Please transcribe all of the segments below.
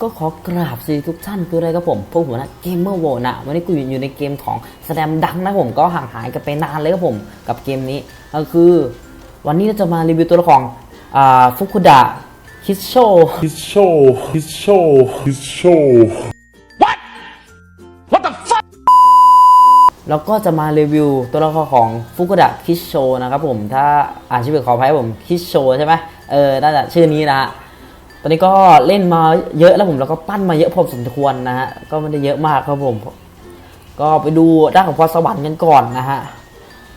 ก็ขอกราบสวัสดีทุกท่านคืออะไรครับผมพวกหัวหน้าเกมเมอร์โวนะวันนี้กูอยู่ในเกมของแสดงดังนะผมก็ห่างหายกันไปนานเลยครับผมกับเกมนี้ก็คือ วันนี้เราจะมารีวิวตัวละครอ่าฟุกุดะคิโช His show, his show, his show. แล้วก็จะมารีวิวตัวละครของฟุกุดะคิโชนะครับผมถ้าอ่านชื่อขออภัยผมคิโชใช่ไหมเออน่าจะชื่อนี้นะฮะ ตอนนี้ก็เล่นมาเยอะแล้วผมแล้วก็ปั้นมาเยอะพอสมควรนะฮะก็ไม่ได้เยอะมากครับผม ก็ไปดูด้านของพรสวรรค์กันก่อนนะฮะ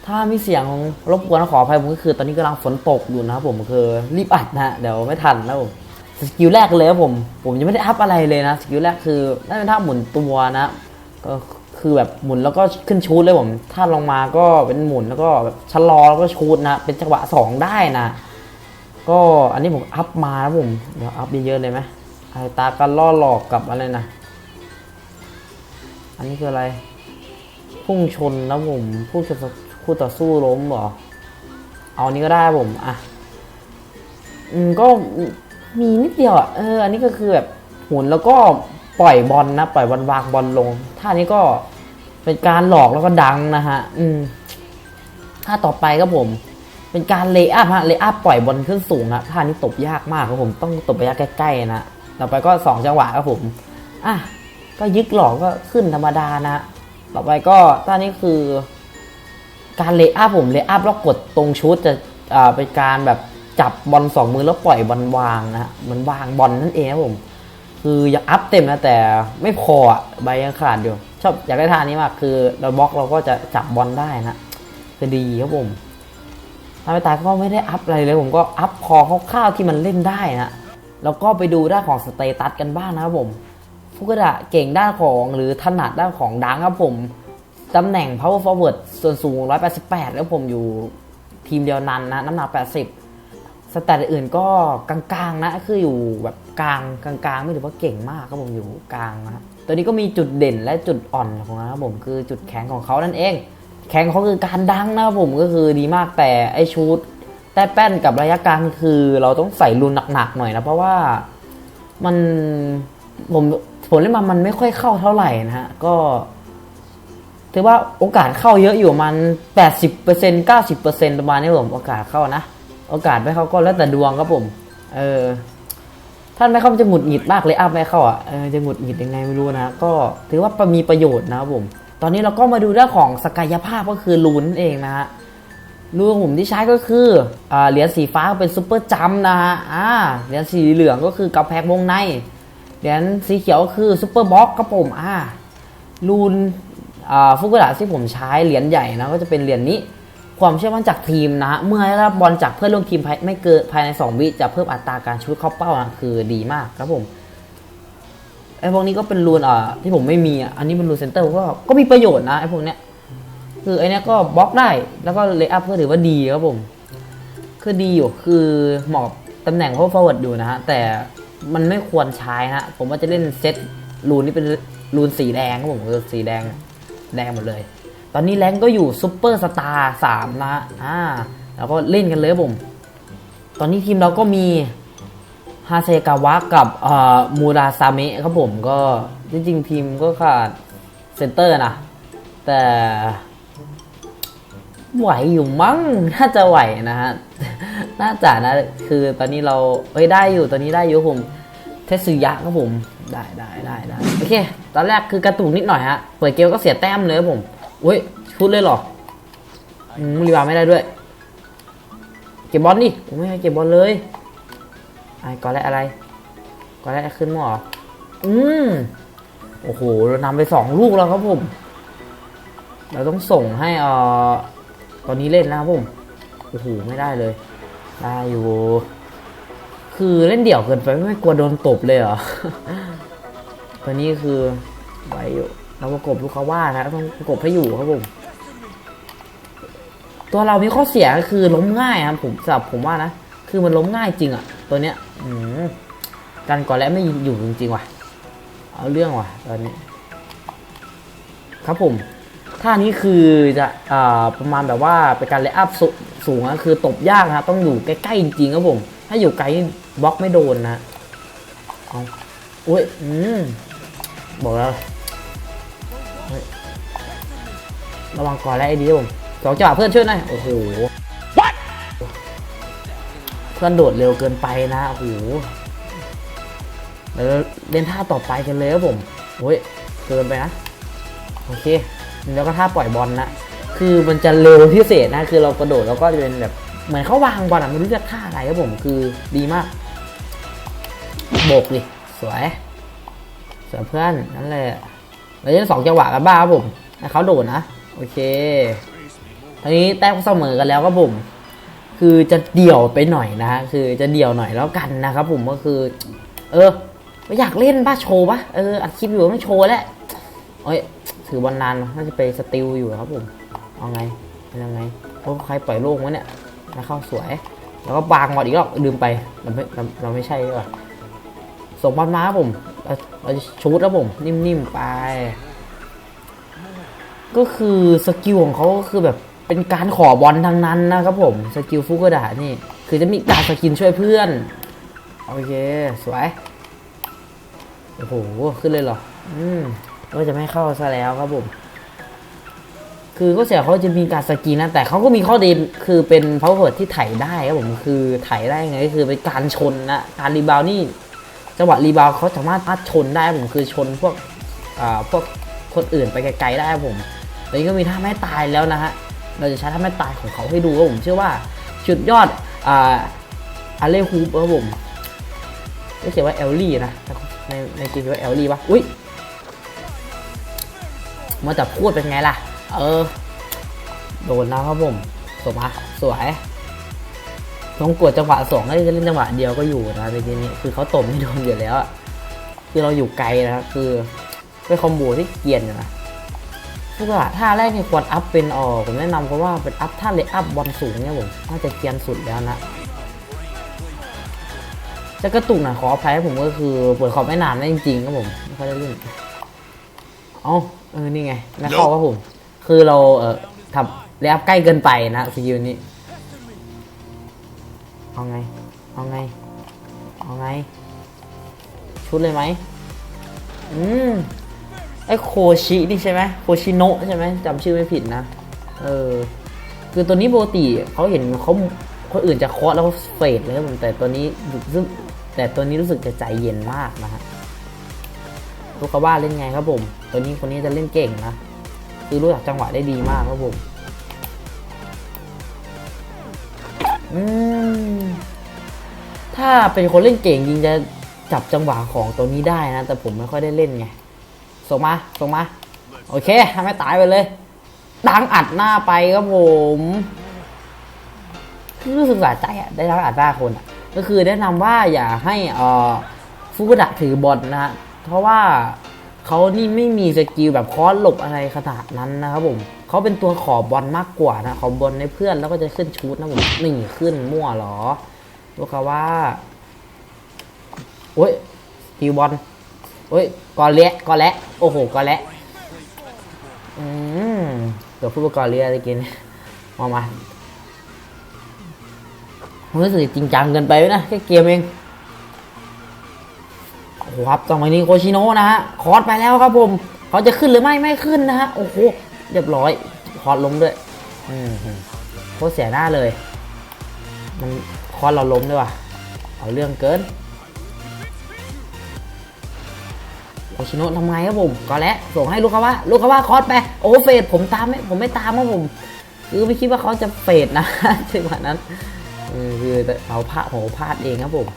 ถ้ามีเสียงรบกวนขออภัยผมก็คือ ตอนนี้กำลังฝนตกอยู่นะครับผมคือรีบอัดนะฮะเดี๋ยวไม่ทันนะผมสกิลแรกเลยครับผมผมยังไม่ได้อัพอะไรเลยนะสกิลแรกคือน่าเป็นท่าหมุนตัวนะก็คือแบบหมุนแล้วก็ขึ้นชูดเลยผม ถ้าลงมาก็เป็นหมุนแล้วก็แบบชะลอแล้วก็ชูดนะ เป็นจังหวะสองได้นะ ก็อันนี้ผมอัพมานะผม เดี๋ยวอัพเยอะๆเลยไหมไอ้ตากันล่อหลอกกับอะไรนะ อันนี้คืออะไร พุ่งชนนะผมผู้ชนคู่ต่อสู้ล้มเหรอ เอาอันนี้ก็ได้ผมอะอืมก็มีนิดเดียวอะเอออันนี้ก็คือแบบหมุนแล้วก็ปล่อยบอลนะปล่อยบอลวางบอลลงท่านี้ก็เป็นการหลอกแล้วก็ดังนะฮะ อืมท่าต่อไปครับผม เป็นการเลย์อัพฮะเลย์อัพปล่อยบอลขึ้นสูงนะท่านี้ตบยากมากครับผมต้องตบระยะใกล้ๆนะต่อไปก็สองจังหวะครับผมอะก็ยึกหลอกก็ขึ้นธรรมดานะ ต่อไปก็ท่านี้คือ การเลย์อัพผมเลย์อัพแล้วกดตรงชุดจะอ่าเป็นการแบบจับบอลสองมือแล้วปล่อยบอลวางนะฮะมือนวางบอลนั่นเองครับผม คืออยากอัพเต็มนะแต่ไม่พออะใบยังขาดอยู่ ชอบอยากได้ท่านี้มากคือเราบล็อกเราก็จะจับบอลได้นะคือดีครับผม ถ้าไม่ตายก็ไม่ได้อัพอะไรเลย ผมก็อัพพอคร่าวๆที่มันเล่นได้นะแล้วก็ไปดูด้านของสเตตัสกันบ้างนะครับผมฟุกุดะเก่งด้านของหรือถนัดด้านของดังครับผมตำแหน่ง power forward ส่วนสูง 188 แล้วผมอยู่ทีมเดียวนั้นนะน้ำหนัก 80 สแตทอื่นก็กลางๆนะคืออยู่แบบกลางกลางๆ ไม่ถือว่าเก่งมากครับผมอยู่กลางนะตัวนี้ก็มีจุดเด่นและจุดอ่อนของนะครับผมคือจุดแข็งของเขานั่นเอง แข็งเขาคือการดังนะครับผมก็คือดีมากแต่ไอชูดแต้แป้นกับระยะกลางคือเราต้องใส่รูนหนักๆหน่อยนะ เพราะว่ามันผมผมเล่นมามันไม่ค่อยเข้าเท่าไหร่นะฮะ ก็ถือว่าโอกาสเข้าเยอะอยู่มันแปดสิบเปอร์เซ็นเก้าสิบเปอร์เซ็นประมาณนี้ผมโอกาสเข้านะ โอกาสไม่เข้าก็แล้วแต่ดวงครับผม เออท่านไม่เข้ามันจะหงุดหงิดมากเลยอัพไม่เข้าอะเออจะหงุดหงิดยังไงไม่รู้นะ ก็ถือว่ามีประโยชน์นะครับผม ตอนนี้เราก็มาดูเรื่องของศักยภาพก็คือลูนนั่นเองนะฮะลูนของผมที่ใช้ก็คืออเหรียญสีฟ้าเป็นซูเปอร์จัมนะฮะเหรียญสีเหลืองก็คือกาแพกวงใน เหรียญสีเขียวก็คือซูเปอร์บ็อกครับผมอ่ารูนฟุกุดะที่ผมใช้เหรียญใหญ่นะก็จะเป็นเหรียญนี้ความเชื่อมั่นจากทีมนะ เมื่อได้รับบอลจากเพื่อนร่วมทีมไม่เกินภายใน 2 วิจะเพิ่มอัตราการชุดเข้าเป้านะคือดีมากครับผม ไอ้พวกนี้ก็เป็นรูนอ่าที่ผมไม่มีอะอันนี้เป็นรูนเซนเตอร์ก็ก็มีประโยชน์นะไอ้พวกเนี้ยคือไอ้เนี้ยก็บล็อกได้แล้วก็เลย์อัพก็ถือว่าดีครับผมคือดีอยู่คือเหมาะตำแหน่งเพราะ forward อยู่นะฮะแต่มันไม่ควรใช้ฮะผมว่าจะเล่นเซตรูนนี่เป็นรูนสีแดงครับผมคือสีแดงแดงหมดเลย ตอนนี้แรงก็อยู่ซุปเปอร์สตาร์สามนะฮะอ่าแล้วก็เล่นกันเลยครับผม ตอนนี้ทีมเราก็มี ฮาเซกาวะกับมูราซาเมะครับผมก็จริงๆ ทีมก็ขาดเซนเตอร์นะ แต่ไหวอยู่มั้งน่าจะไหวนะฮะ น่าจะนะ คือตอนนี้เราเฮ้ยได้อยู่ตอนนี้ได้อยู่ผมเทสึยะครับผม ได้ได้ได้ได้โอเค ตอนแรกคือกระตุกนิดหน่อยฮะ เปิดเกมก็เสียแต้มเลยครับผมอุ้ยชุดเลยเหรออืมรีบาไม่ได้ด้วย เก็บบอลดิผมไม่ให้เก็บบอลเลย ไอ้กอนแรกอะไรกอนแรกขึ้นมั่วหรออืมโอ้โห เรานำไปสองลูกแล้วครับผม เราต้องส่งให้เอ่อตอนนี้เล่นนะครับผม โอ้โห ไม่ได้เลย ได้อยู่ คือเล่นเดี่ยวเกินไปไม่กลัวโดนตบเลยเหรอตัวนี้คือไหวอยู่ เราประกบลูกเขาว่านะต้องประกบให้อยู่ครับผม ตัวเรามีข้อเสียก็คือล้มง่ายครับผมสำหรับผมว่านะ คือมันล้มง่ายจริงอะตัวเนี้ย กันก่อนแล้วไม่อยู่จริงๆว่ะ เอาเรื่องว่ะตอนนี้ ครับผมท่านี้คือจะอประมาณแบบว่าเป็นการเลอัพสูสูงนะคือตบยากนะต้องอยู่ใกล้ๆจริงๆครับผม ถ้าอยู่ไกลบล็อกไม่โดนนะเอาอุ้ยอืมบอกแล้วเฮ้ยระวังก่อนแล้วไอ้ดีผมสองจังหวะเพื่อนช่วยหน่อยโอ้โห เพื่อนโดดเร็วเกินไปนะโอ้โหเดี๋ยวเล่นท่าต่อไปกันเลยครับผมโอ้ยเกินไปนะ โอเค แล้วก็ท่าปล่อยบอลนะคือมันจะเร็วพิเศษนะ คือเรากระโดดแล้วก็จะเป็นแบบเหมือนเขาวางบอลอะไม่รู้จะท่าอะไรครับผมคือดีมากโบกดิสวยสวยเพื่อนนั่นแหละเราจะเล่นสองจังหวะกันบ้างครับผมให้เขาโดดนะ โอเคตอนนี้แต้มเสมอกันแล้วครับผม คือจะเดี่ยวไปหน่อยนะฮะคือจะเดี่ยวหน่อยแล้วกันนะครับ ผมก็คือ เออไม่อยากเล่นบ้าโชว์ปะเอออัดคลิปอยู่ไม่โชว์แล้วเอ้ยถือบอลนานน่าจะไปสติลอยู่ครับผมเอาไงเป็นยังไงโอ้ใครปล่อยโล่งวะเนี่ยแล้วเข้าสวย แล้วก็บางบอลอีกรอบลืมไปเราไม่เราเราไม่ใช่ดีกว่าส่งบอลมาครับผมเราเราจะชูดครับผม นิ่มๆไป ก็คือสกิลของเขาก็คือแบบ เป็นการขอบอลทั้งนั้นนะครับผมสกิลฟุกกระดานี่ คือจะมีกาสกินช่วยเพื่อน โอเค สวย โอ้โห ขึ้นเลยเหรอ อืมก็จะไม่เข้าซะแล้วครับผม คือก็เสียเขาจะมีการสกินนะ แต่เขาก็มีข้อดีคือเป็นพาวเวอร์ที่ไถได้ครับผม คือไถได้ไงก็คือเป็นการชนนะ การรีบาวนี่จังหวะรีบาวเขาสามารถพัดชนได้ผมคือชนพวกอ่าพวกคนอื่นไปไกลๆได้ครับผมตอนนี้ก็มีท่าไม่ตายแล้วนะฮะ เราจะใช้ท่าไม่ตายของเขาให้ดูครับผมเชื่อว่าจุดยอดอ่าอาเล่ฮูปครับผมไม่เขียนว่าเอลลี่นะในในเกมเขีว่าเอลลี่ปะอุ้ยมาแต่พูดเป็นไงล่ะ เออ โดนนะครับผมสวยมาสวยลงกดจังหวะสองก็จะเล่นจังหวะเดียวก็อยู่นะในเกมนี้คือเขาตบไม่โดนอยู่แล้ว คือเราอยู่ไกลนะครับคือเป็นคอมโบที่เกียนนะ ทุกท่าแรกเนี่ยควรอัพเป็นออผมแนะนำเพราะว่าเป็นอัพท่าเลยอัพบอลสูงเนี่ยผมน่าจะเกียนสุดแล้วนะจะกระตุกหน่อยขออภัยผมก็คือเปิดคอมไม่นานนะจริงๆครับผมไม่ค่อยได้เล่นเอ้าเออนี่ไงไม่เข้าครับผม คือเราเออทำเลยอัพใกล้เกินไปนะสกิลนี้เอาไง เอาไง เอาไง ชุดเลยไหมอืม ไอ้โคชินี่ใช่ไหมโคชิโนะใช่ไหมจำชื่อไม่ผิดนะ เออ คือตัวนี้ปกติเขาเห็นเขาคนอื่นจะเคาะแล้วก็เฟดเลยครับผมแต่ตัวนี้ซึ่งแต่ตัวนี้รู้สึกจะใจเย็นมากนะฮะลูกกว่าเล่นไงครับผม ตัวนี้คนนี้จะเล่นเก่งนะ คือรู้จักจังหวะได้ดีมากครับผม อืม ถ้าเป็นคนเล่นเก่งจริงจะจับจังหวะของตัวนี้ได้นะ แต่ผมไม่ค่อยได้เล่นไง ส่งมา ส่งมา โอเคทำให้ตายไปเลย ดังอัดหน้าไปครับผมรู้สึกสะใจอะได้ดังอัดหน้าคนอะก็คือแนะนำว่าอย่าให้อ่อฟุกุดะถือบอลนะฮะเพราะว่าเขานี่ไม่มีสกิลแบบคอสหลบอะไรขนาดนั้นนะครับผมเขาเป็นตัวขอบอลมากกว่านะขอบอลในเพื่อนแล้วก็จะขึ้นชูดนะผมหนี่ขึ้นมั่วเหรอลูกาว่าโอ้ยสกิลบอล โอ้ยกอเละกอและโอ้โหกอและอืมเดี๋ยวพูดว่ากอเละอะไรกินมามาผมรู้สึกจริงจังเกินไปนะแค่เกมเองโอ้โหครับจังหวะนี้โคชิโนะนะฮะคอร์สไปแล้วครับผมเขาจะขึ้นหรือไม่ไม่ขึ้นนะฮะโอ้โหเรียบร้อยคอร์สล้มด้วยอืมโคตรเสียหน้าเลย มันคอร์สเราล้มด้วยว่ะเอาเรื่องเกิน โอชิโนะทำไงครับผมก็แล้วส่งให้ลูกเขาว่าลูกเขาว่าคอสไปโอ้เฟดผมตามไม่ผมไม่ตามครับผม คือไม่คิดว่าเขาจะเฟดนะจังหวะนั้นคือเราพลาดผมพลาดเองครับผม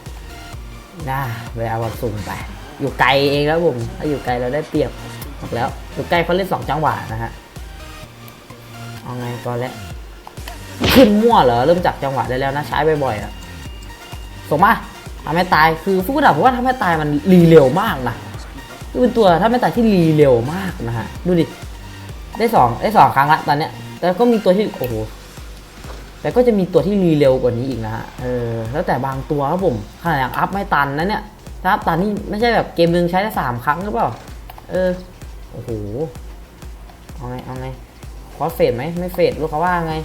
น่าไปเอาสุ่มไป อยู่ไกลเองครับผมถ้าอยู่ไกลเราได้เปรียบบอกแล้วอยู่ใกล้เขาเล่นสองจังหวะนะฮะเอาไงก็แล้วขึ้นมั่วเหรอเริ่มจับจังหวะได้แล้วนะใช้บ่อยๆอะส่งมาทำให้ตายคือฟุกุดะผมว่าทำให้ตายมันรีเร็วมากนะ คือเป็นตัวถ้าไม่ตายที่รีเร็วมากนะฮะ ดูดิ ได้สองได้สองครั้งละตอนเนี้ย แต่ก็มีตัวที่โอ้โหแต่ก็จะมีตัวที่รีเร็วกว่านี้อีกนะฮะ เออ แล้วแต่บางตัวครับผมขนาดอย่างอัพไม่ตันนะเนี่ย ถ้าอัพตันนี่ไม่ใช่แบบเกมหนึ่งใช้ได้สามครั้งหรือเปล่า เออ โอ้โห เอาไง เอาไง คอสเฟดไหมไม่เฟดลูกเขาว่าไง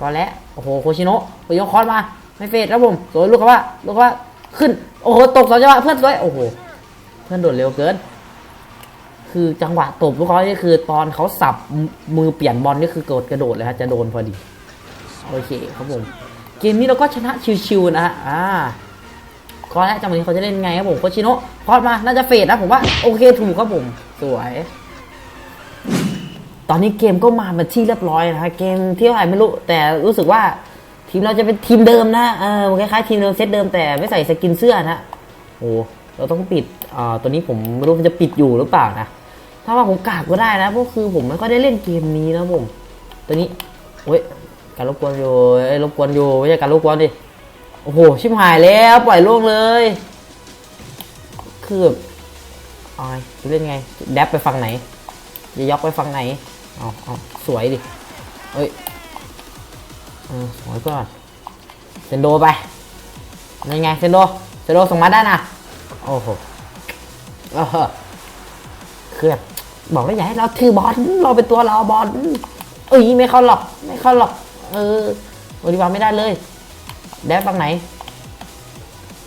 ก็แล้ว โอ้โห โคชิโนะไปยกคอสมา ไม่เฟดครับผมสวยลูกเขาว่า ลูกเขาว่า ขึ้น โอ้โห ตกสองจังหวะเพื่อนสวย โอ้โห เพื่อนโดดเร็วเกิน คือจังหวะตบลูกเขานี่คือตอนเขาสับมือเปลี่ยนบอลนี่คือกดกระโดดเลยฮะจะโดนพอดีโอเคครับผมเกมนี้เราก็ชนะชิวๆนะฮะอ่าก็แล้วจังหวะนี้เขาจะเล่นไงครับผมโคชิโนะพอดมาน่าจะเฟดนะผมว่าโอเคถูกครับผมสวย ตอนนี้เกมก็มาเป็นที่เรียบร้อยนะฮะเกมที่เท่าไหร่ไม่รู้แต่รู้สึกว่าทีมเราจะเป็นทีมเดิมนะเออคล้ายๆทีมเดิมเซตเดิมแต่ไม่ใส่สกินเสื้อนะโอ้เราต้องปิดอ่าตัวนี้ผมไม่รู้มันจะปิดอยู่หรือเปล่านะ ถ้าว่าผมกากก็ได้นะเพราะคือผมไม่ค่อยได้เล่นเกมนี้นะผม ตัวนี้โอ้ยการรบกวนอยู่เอ้ยรบกวนอยู่ไม่ใช่การรบกวนดิโอ้โหชิบหายแล้วปล่อยล่วงเลย คือเอาไงจะเล่นไงแดบไปฝั่งไหนจะยกไปฝั่งไหนเอาเอาสวยดิเอ้ยเออสวยก่อนเซนโดไปยังไงเซนโดเซนโดส่งมาได้นะโอ้โหเออคือแบ บอกแล้วอย่าให้เราถือบอลเราเป็นตัวเราบอลเอ้ยไม่เข้าหรอกไม่เข้าหรอก เออโอลิวาไม่ได้เลยแดบฝั่งไหน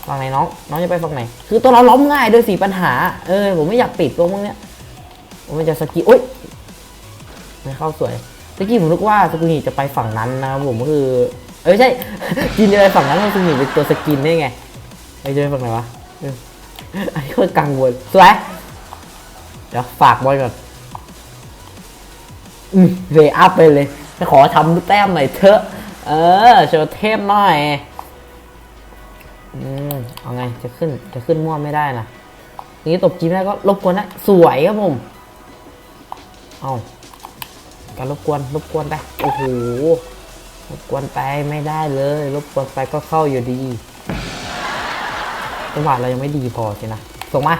ฝั่งไหนน้องน้องจะไปฝั่งไหน คือตัวเราล้มง่ายโดยสี่ปัญหา เออผมไม่อยากปิดตัวพวกเนี้ยผมมันจะสกีโอ๊ยไม่เข้าสวยตะกี้ผมนึกว่าสกุนีจะไปฝั่งนั้นนะผมก็คือ เอ้ยไม่ใช่จินจะไปฝั่งนั้นสกุนีเป็นตัวสกินได้ไงไอ้จะไปฝั่งไหนวะเอออันนี้คนกังวลสวย เดี๋ยวฝากบอลก่อนอืมเวอัพไปเลยจะขอทำแต้มหน่อยเถอะ เออโชว์เทพหน่อย อืมเอาไงจะขึ้นจะขึ้นมั่วไม่ได้นะนี้ตบจีไม่ได้ก็รบกวนนะสวยครับผม เอาการรบกวนรบกวนไปโอ้โหรบกวนไปไม่ได้เลย รบกวนไปก็เข้าอยู่ดีจังหวะเรายังไม่ดีพอสินะส่งมา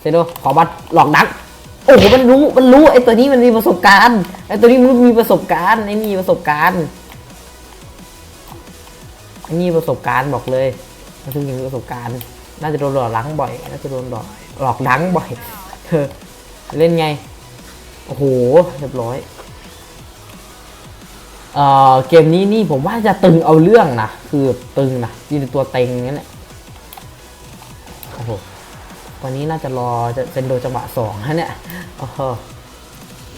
เซโดขอบัตรหลอกดัก อ้โหมันรู้มันรู้ไอ้ตัวนี้มันมีประสบการณ์ไอ้ตัวนี้มันมีประสบการณ์ไอ้มีประสบการณ์ไอมีประสบการณ์บอกเลยมันคือมีประสบการณ์ น่าจะโดนหลอกหลังบ่อย น่าจะโดนหลอกหลอกดังบ่อยเธอเล่นไงโอ้โหเรียบร้อยเอ่อเกมนี้นี่ผมว่าจะตึงเอาเรื่องนะคือตึงนะยืนตัวเต็งงั้นแหละ วันนี้น่าจะรอจะเป็นโดจังหวะสองฮะเนี่ยโอ้โห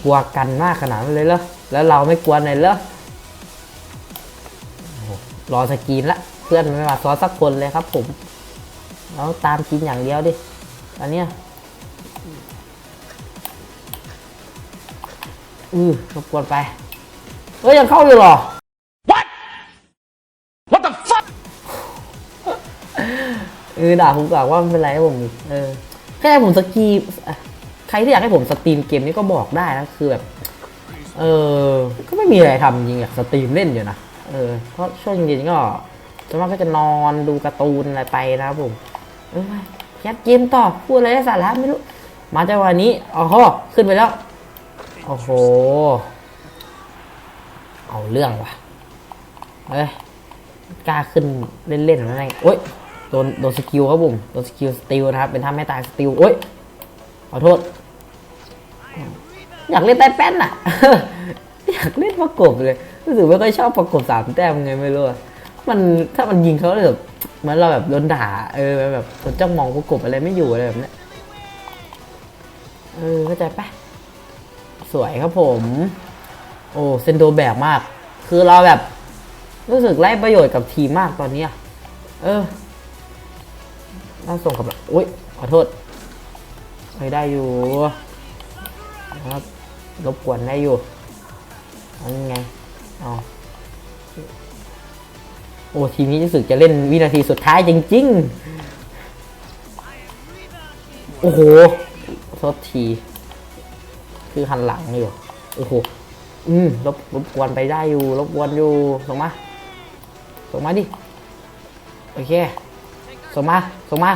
กลัวกันมากขนาดนั้นเลยเหรอแล้วเราไม่กลัวเลยเหรอรอสกรีนละเพื่อนไม่มาซ้อนสักคนเลยครับผมแล้วตามกินอย่างเดียวดิอันเนี้ยอือรบกวนไปเฮ้ยยังเข้าอยู่หรอ ออด่าผมกล่าวว่าไม่เป็นไรผมเออแค่ผมสกีใครที่อยากให้ผมสตรีมเกมนี้ก็บอกได้นะคือแบบ เออก็ไม่มีอะไรทำจริงอยากสตรีมเล่นอยู่นะเออเพราะช่วงเย็นก็ส่วนมากก็จะนอนดูการ์ตูนอะไรไปนะผมเออแคทเกมต่อพูดอะไรได้สาระไม่รู้ มาจังหวะนี้อ๋อขึ้นไปแล้วโอ้โหเอาเรื่องว่ะเอ้ยกล้าขึ้นเล่นๆแล้วไงโอ๊ย โดนโดนสกิลครับผมโดนสกิลสติลนะครับ เป็นท่าไม่ตายสติลโอ๊ยขอโทษ อยากเล่นใต้แป้นอะอยากเล่นประกบเลยรู้สึกไม่ค่อยชอบประกบสามแต้มไงไม่รู้อะมันถ้ามันยิงเขาเลยแบบเหมือนเราแบบโดนด่า เออแบบคนจ้องมองประกบอะไรไม่อยู่อะไรแบบนี้เออเข้าใจปะสวยครับผม โอ้เซนโดแบกมาก คือเราแบบ รู้สึกไร้ประโยชน์กับทีมมากตอนนี้ เออ น่าส่งกับอุ้ยขอโทษไม่ได้อยู่นะครับรบกวนได้อยู่อันนี้ไงเอโอ้ทีมนี้รู้สึกจะเล่นวินาทีสุดท้ายจริง ๆ โอ้โหโทษที คือหันหลังอยู่โอ้โหอืมรบรบกวนไปได้อยู่ รบกวนอยู่ ส่งมา ส่งมาดิ โอเค ส่งมา ส่งมา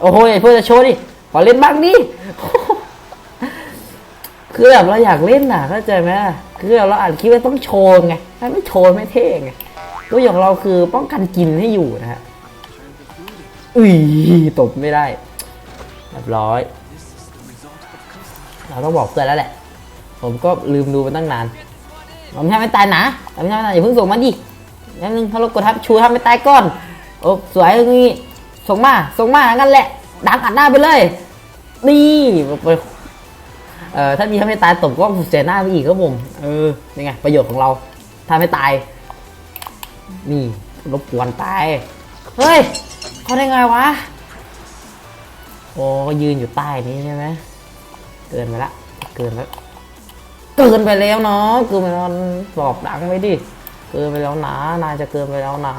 โอ้โหไอ้เพื่อนจะโชว์ดิ ขอเล่นบ้างดิ คือแบบเราอยากเล่นน่ะ เข้าใจไหมคือแบบเราอ่านคลิปว่าต้องโชว์ไง ถ้าไม่โชว์ไม่เท่ไง ตัวอย่างเราคือป้องกันกินให้อยู่นะฮะ อุ้ยตบไม่ได้เรียบร้อย เราต้องบอกเพื่อนแล้วแหละ ผมก็ลืมดูมาตั้งนานผมทำไม่ตายนะทำไม่ตายอย่าเพิ่งส่งมาดินิดนึงถ้าเรากดทับชูทำไม่ตายก่อน โอ้สวยอย่างงี้ ส่งมา ส่งมางั้นแหละ ดังอัดหน้าไปเลย นี่เออถ้ามีถ้าไม่ตายตบก็เสียหน้าไปอีกครับผม เออนี่ไงประโยชน์ของเรา ถ้าไม่ตาย นี่รบกวนตาย เฮ้ยเขาได้ไงวะ โอ้ก็ยืนอยู่ใต้นี้ใช่ไหม เกินไปละ เกินไปเกินไปแล้วเนาะเกินไปแล้วตอบดังไปดิ เกินไปแล้วนะนายจะเกินไปแล้วนะ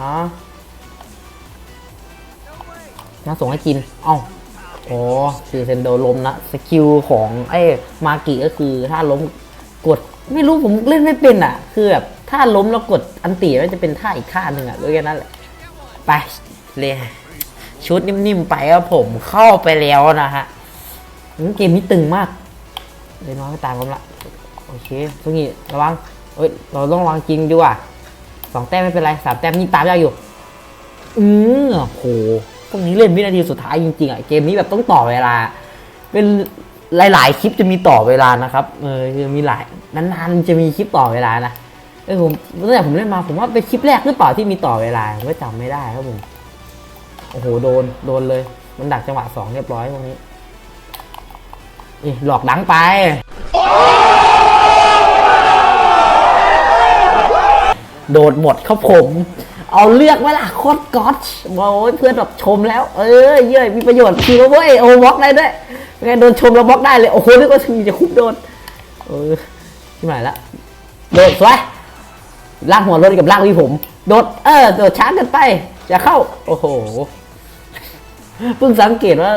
น่าส่งให้กินเอ้าโอ้คือเซนโดล้มนะสกิลของไอ้มากิก็คือถ้าล้มกดไม่รู้ผมเล่นไม่เป็นอะ คือแบบถ้าล้มแล้วกดอันตีมันจะเป็นท่าอีกท่าหนึ่งอะก็แค่นั้นแหละไปเลยชุดนิ่มๆไปครับผมเข้าไปแล้วนะฮะเกมนี้ตึงมากเลยน้อยไม่ตามผมละโอเคทุกนี้ระวังเอ้ยเราต้องระวังจริงดีกว่าสองแต้มไม่เป็นไรสามแต้มยิ่ตามยากอยู่ อือโห พวกนี้เล่นวินาทีสุดท้ายจริงๆอะเกมนี้แบบต้องต่อเวลา เป็นหลาย ๆ คลิปจะมีต่อเวลานะครับเออมีหลายนานๆจะมีคลิปต่อเวลานะเออผมตั้งแต่ผมเล่นมาผมว่าเป็นคลิปแรกหรือเปล่าที่มีต่อเวลาผมก็จำไม่ได้ครับผมโอ้โหโดนโดนเลย มันดักจังหวะสองเรียบร้อยตรงนี้นี่หลอกดังไป โดดหมดครับผม เอาเลือกไว้ล่ะโคตรก๊อตโอ้ยเพื่อนแบบชมแล้ว เออเย้ยมีประโยชน์คือว่าเว้ยโอ้บล็อกได้ด้วยไงโดนชมแล้วบล็อกได้เลยโอ้โหนึกว่าจะคุบโดนเออที่ไหนละโดดสวยลากหัวรถกับลากวิผม โดดเออโดดช้ากันไปจะเข้า โอ้โหเพิ่งสังเกตว่า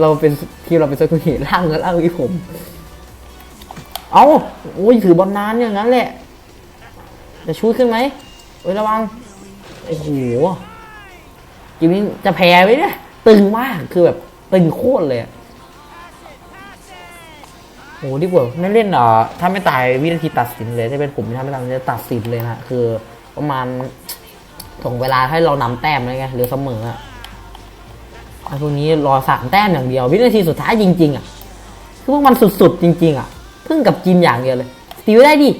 เราเป็นทีมเราเป็นสกุลล่างกับล่างวิผม เอาโอ้ยถือบอลนานอย่างนั้นแหละ จะชูดขึ้นไหมเอ้ยระวัง โอ้โหจิมินจะแพ้ไหมเนี่ย ตึงมาก คือแบบตึงโคตรเลยอะโอ้ดีกว่าไม่เล่นเอ่อถ้าไม่ตายวินาทีตัดสินเลย ถ้าเป็นผมถ้าไม่ตายจะตัดสินเลยนะ คือประมาณส่งเวลาให้เรานำแต้มอะไงหรือเสมออะไอ้พวกนี้รอสามแต้มอย่างเดียว วินาทีสุดท้ายจริง ๆ อะ คือพวกมันสุดๆจริง ๆ อะเพิ่งกับจีนอย่างเดียวเลยสตีไว้ได้ดิ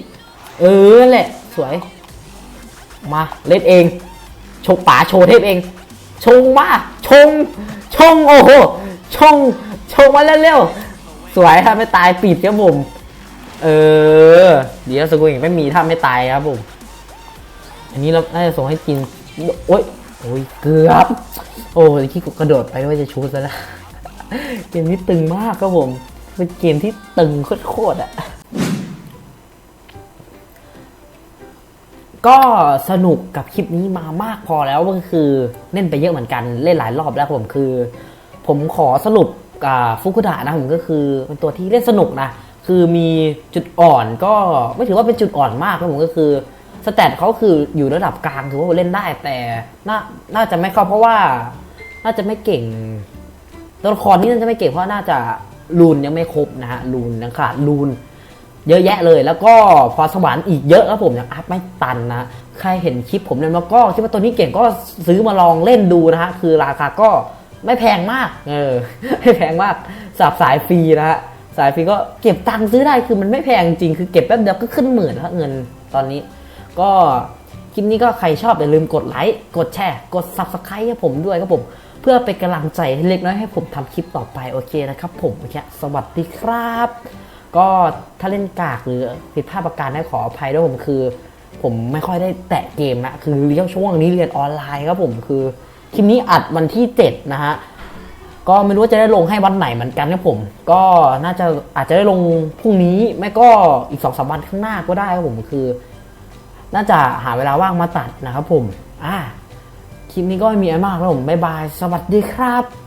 เออแหละ สวย มาเล่นเองโชว์ป๋าโชว์เทพเอง ชงมาชง ชงโอ้โหชง ชงมาเร็วๆสวยถ้าไม่ตายปิดครับผมเออเดี๋ยวสกุลอีกไม่มีถ้าไม่ตายครับผมอันนี้เราน่าจะส่งให้กินโอ้ยโอ้ยเกือบ โอ้ยขี้กกระโดดไปว่าจะชูซะแล้วเกมนี้ตึงมากครับผมเป็นเกมที่ตึงโคตรๆอะ ก็สนุกกับคลิปนี้มามากพอแล้วก็คือเล่นไปเยอะเหมือนกันเล่นหลายรอบแล้วผมคือ ผมขอสรุปฟุกุดะนะผมก็คือเป็นตัวที่เล่นสนุกนะคือมีจุดอ่อนก็ไม่ถือว่าเป็นจุดอ่อนมากนะผมก็คือสแตทเขาคืออยู่ระดับกลางถือว่าเล่นได้แต่น่าน่าจะไม่เข้าเพราะว่าน่าจะไม่เก่งตัวละครนี้น่าจะไม่เก่งเพราะน่าจะรูนยังไม่ครบนะฮะรูนยังขาดรูน เยอะแยะเลย แล้วก็พรสวรรค์อีกเยอะครับผมยังอัพไม่ตันนะใครเห็นคลิปผมเนี่ยแล้วก็คิดว่าตัวนี้เก่งก็ซื้อมาลองเล่นดูนะฮะคือราคาก็ไม่แพงมาก เออไม่แพงมากสับสายฟรีนะฮะสายฟรีก็เก็บตังค์ซื้อได้คือมันไม่แพงจริงคือเก็บแป๊บเดียวก็ขึ้นหมื่นแล้วเงินตอนนี้ ก็คลิปนี้ก็ใครชอบอย่าลืมกดไลค์กดแชร์ กด subscribe ให้ผมด้วยครับผม เพื่อเป็นกำลังใจเล็กน้อยให้ผมทำคลิปต่อไปโอเคนะครับผมโอเคสวัสดีครับ ก็ถ้าเล่นกากหรือผิดพลาดประการได้ขออภัยด้วยผมคือ ผมไม่ค่อยได้แตะเกมนะคือเรียนช่วงนี้เรียนออนไลน์ครับผมคือคลิปนี้อัดวันที่ 7 นะฮะก็ไม่รู้ว่าจะได้ลงให้วันไหนเหมือนกันครับผม ก็น่าจะอาจจะได้ลงพรุ่งนี้ไม่ก็อีกสองสามวันข้างหน้าก็ได้ครับผมคือ น่าจะหาเวลาว่างมาตัดนะครับผม อ่าคลิปนี้ก็มีอะไรมากแล้วผมบ๊ายบาย สวัสดีครับ